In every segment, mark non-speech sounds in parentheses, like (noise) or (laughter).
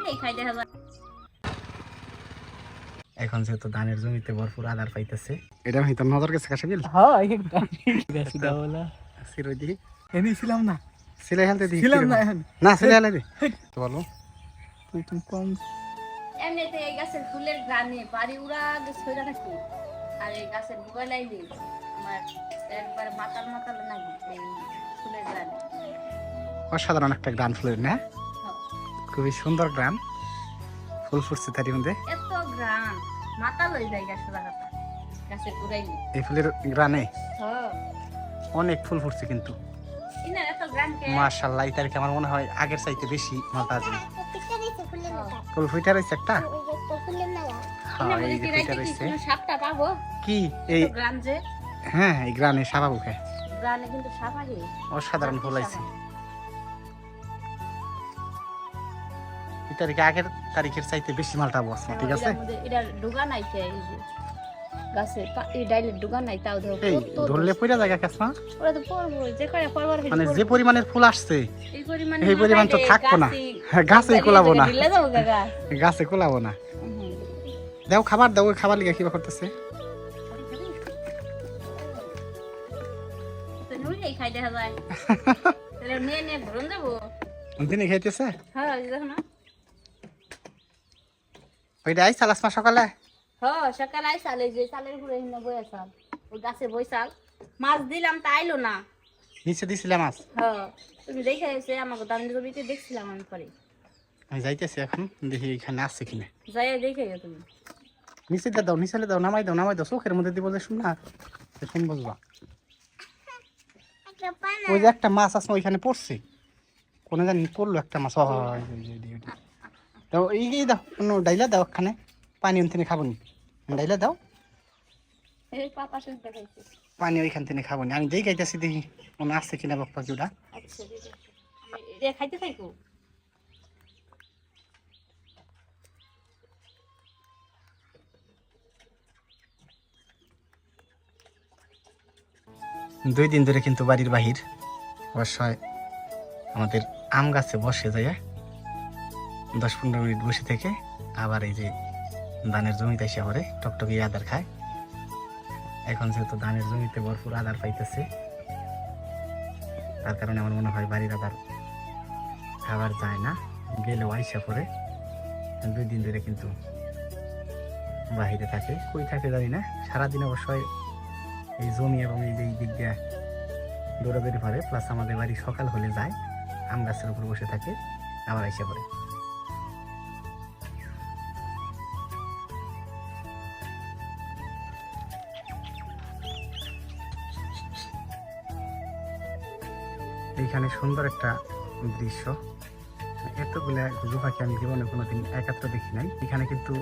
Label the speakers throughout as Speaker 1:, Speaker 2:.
Speaker 1: নুইলেই খাই দেখা যায়।
Speaker 2: এখন যেহেতু ধানের জমিতে ভরপুর আদার পাইতেছে। এটা আমি তোর নজর গেছে কাছে গেল
Speaker 3: হ্যাঁ ছিলাম না।
Speaker 2: সিলাই হেলতে
Speaker 3: ছিলাম না এখন।
Speaker 2: না সিলাই দি তো বলো।
Speaker 3: তুই তুমি কম।
Speaker 1: এমনিতে এই গাছের ফুলের গ্রানে বাড়ি উড়া ছড়া থাকি আর এই গাছের লাইলে আমার একবার মাতাল মাতাল নাকি এই ফুলের গ্রানে
Speaker 2: অসাধারণ একটা গ্রাম ফুলের না?
Speaker 1: হ্যাঁ।
Speaker 2: খুবই সুন্দর গ্রাম। ফুল ফুটছে তারই মধ্যে।
Speaker 1: এত গ্রাম। হয়ে গাছের
Speaker 2: এই ফুলের গ্রানে
Speaker 1: হ্যাঁ।
Speaker 2: অনেক ফুল ফুটছে কিন্তু।
Speaker 1: গ্রাম
Speaker 2: এই তারিখে আমার মনে হয় আগের চাইতে বেশি মালটা আছে। ফুল ফুইটা রয়েছে একটা? হ্যাঁ কি? এই হ্যাঁ এই গ্রানে স্বাভাবিক
Speaker 1: গ্রামে কিন্তু সাপ
Speaker 2: অসাধারণ ফুল আছে তারিখে আগের তারিখের চাইতে বেশি মালটা বস ঠিক আছে
Speaker 1: এটা ডুগা নাই গাছে এই ডুগা নাই তাও ধরো
Speaker 2: ধরলে জায়গা কাছ
Speaker 1: ওরা তো পড়ব যে করে পড়বার
Speaker 2: মানে যে। পরিমাণের ফুল আসছে
Speaker 1: এই পরিমাণে
Speaker 2: এই পরিমাণ তো থাকব না।
Speaker 1: গাছই-
Speaker 2: হ্যাঁ, কোলাবো না।
Speaker 1: গাছ।
Speaker 2: গাছে কোলাবো না। দাও খাবার দাও ওই খাবার লিগে কিবা করতেছে
Speaker 1: খাই দেখা যায় (laughs)
Speaker 2: দিনে খাইতেছে
Speaker 1: হ্যাঁ না
Speaker 2: ওইটা আই চালাস মা সকালে?
Speaker 1: হ্যাঁ সকালে সালে যে সালের ঘুরে হিনা বই আসাল ওই গাছে বইসাল মাছ দিলাম তা আইলো না।
Speaker 2: নিচে দিছিলে মাছ?
Speaker 1: হ্যাঁ তুমি দেখে এসে আমাকে জমিতে দেখছিলাম আমি পরে।
Speaker 2: আমি যাইতেছি এখন দেখি এখানে আসছে কিনা।
Speaker 1: যাই দেখে গেছো তুমি।
Speaker 2: নিচে দাও নিচে দাও নামাই দাও নামাই দাও চোখের মধ্যে দিব যে শুন না শুন বুঝবা। ওই যে একটা মাছ আছে ওইখানে পড়ছে। কোনে জানি পড়ল একটা মাছ। দাও এই দাও অন্য ডাইলা দাও ওখানে পানি ওখানে খাব নি ডাইলা দাও। পানি ওইখান থেকে খাব নি আমি যেই খাইতেছি দেখি মনে আসছে কিনা বাপ্পা জুড়া।
Speaker 1: আচ্ছা খাইতে থাকো।
Speaker 2: দুই দিন ধরে কিন্তু বাড়ির বাহির অবশ্যই আমাদের আম গাছে বসে যায় দশ পনেরো মিনিট বসে থেকে আবার এই যে ধানের জমিতে এসে পরে টকটকি আদার খায়। এখন যেহেতু ধানের জমিতে ভরপুর আদার পাইতেছে, তার কারণে আমার মনে হয় বাড়ির আদার খাবার যায় না। গেলেও আইসা পরে দুই দিন ধরে কিন্তু বাহিরে থাকে। কই থাকে জানি না। সারাদিন অবশ্যই এই জমি এবং এই যে এই দিক দিয়ে দৌড়াদৌড়ি করে প্লাস আমাদের বাড়ি সকাল হলে যায়, আম গাছের উপর বসে থাকে, আবার এসে পড়ে। এইখানে সুন্দর একটা দৃশ্য। এতগুলা ঘুঘু পাখি আমি জীবনে কোনোদিন একাত্র দেখি নাই। এখানে কিন্তু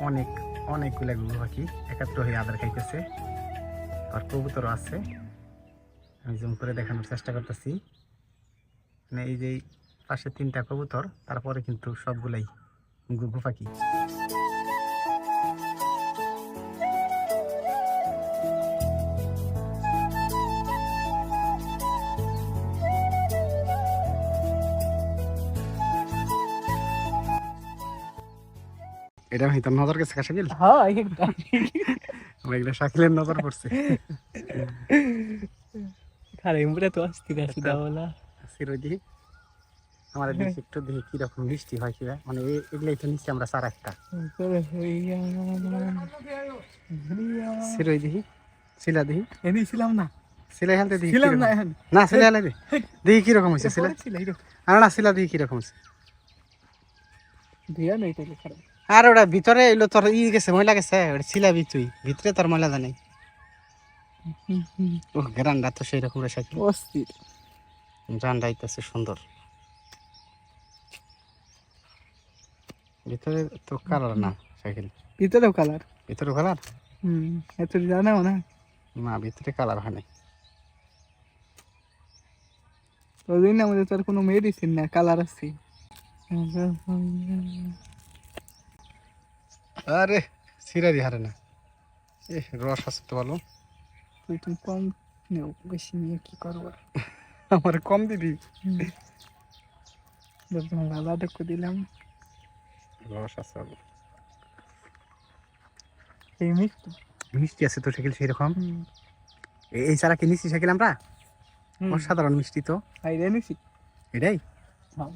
Speaker 2: অনেক, অনেকগুলা ঘুঘু পাখি একাত্র হয়ে আদার খাইতেছে। আর কবুতরও আছে। আমি জুম করে দেখানোর চেষ্টা করতেছি। মানে এই যে পাশে তিনটা কবুতর, তারপরে কিন্তু সবগুলাই ঘুঘু পাখি। এটা তোর নজর গেছে
Speaker 3: হ্যাঁ
Speaker 2: শাকিলের নজর পড়ছে।
Speaker 3: খারে মুড়ে তো আসতে আছে দাওলা
Speaker 2: সিরোই আমার দেখি একটু দেখি কীরকম মিষ্টি হয় কি মানে এগুলাই তো নিচ্ছি আমরা চার একটা। সিরোই দিহি সিলা দিহি
Speaker 3: এনে ছিলাম না।
Speaker 2: সিলাই হেলতে দিহি
Speaker 3: ছিলাম না এখন।
Speaker 2: না সিলাই হেলে দেখি কীরকম হয়েছে সিলা আর না সিলা দিহি কীরকম হয়েছে
Speaker 3: দিয়া নাই তাইলে খারাপ।
Speaker 2: আর ওটা ভিতরে এলো তোর ই গেছে ময়লা গেছে ওটা সিলাবি তুই ভিতরে তোর ময়লা জানাই ও গ্রান্ডা তো সেই রকম রেখে
Speaker 3: অস্থির।
Speaker 2: গ্রান্ডা আইতেছে সুন্দর। ভিতরে তো কালার না সাইকেল
Speaker 3: ভিতরেও কালার
Speaker 2: ভিতরে কালার
Speaker 3: হুম এত জানাও না।
Speaker 2: না ভিতরে কালার হয় নাই।
Speaker 3: ওই দিন আমাদের তোর কোনো মেডিসিন না কালার আছে।
Speaker 2: আরে সিরারি হারে না। এ রস আছে তো ভালো
Speaker 3: তুই তুমি কম নেও বেশি নিয়ে কি করব? (laughs)
Speaker 2: আমার কম দিবি?
Speaker 3: বাবা দেখো দিলাম।
Speaker 2: রস আসল
Speaker 3: এই মিষ্টি?
Speaker 2: মিষ্টি আছে তো সেগুলো সেরকম এই চারা কি নিচ্ছি সেগুলো আমরা। অসাধারণ মিষ্টি তো।
Speaker 3: আইডিয়া নিছি
Speaker 2: এটাই?
Speaker 3: হ্যাঁ।